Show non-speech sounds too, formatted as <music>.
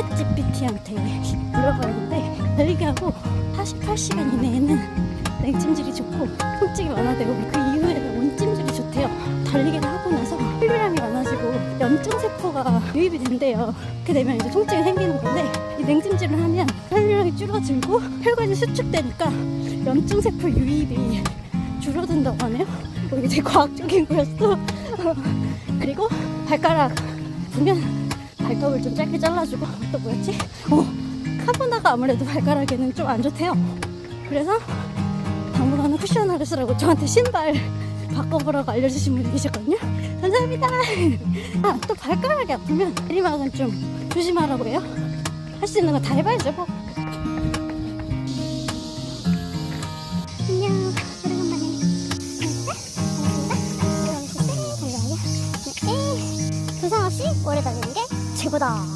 챗 GPT한테 물어봐야 하는데 달리기 하고 48시간 이내에는 냉찜질이 좋고 통증이 완화되고 그 이후에는 온찜질이 좋대요. 달리기를 하고 나서 혈류량이 많아지고 염증 세포가 유입이 된대요. 그렇게 되면 이제 통증이 생기는 건데 이 냉찜질을 하면 혈류량이 줄어들고 혈관이 수축되니까 염증 세포 유입이 줄어든다고 하네요. 어, 이게 되게 과학적인 거였어. <laughs> 그리고 발가락 보면 발톱을 좀 짧게 잘라주고 또 뭐였지? 어 카보나가 아무래도 발가락에는 좀 안 좋대요. 그래서 당분간은 쿠션을 쓰라고 저한테 신발 바꿔보라고 알려주신 분이 계셨거든요. 감사합니다. 아, 또 발가락이 아프면 내리막은 좀 조심하라고 해요. 할 수 있는 거 다 해봐야죠, 뭐. 안녕, 오래간만에. 조상 없이 오래 다니는 게 최고다.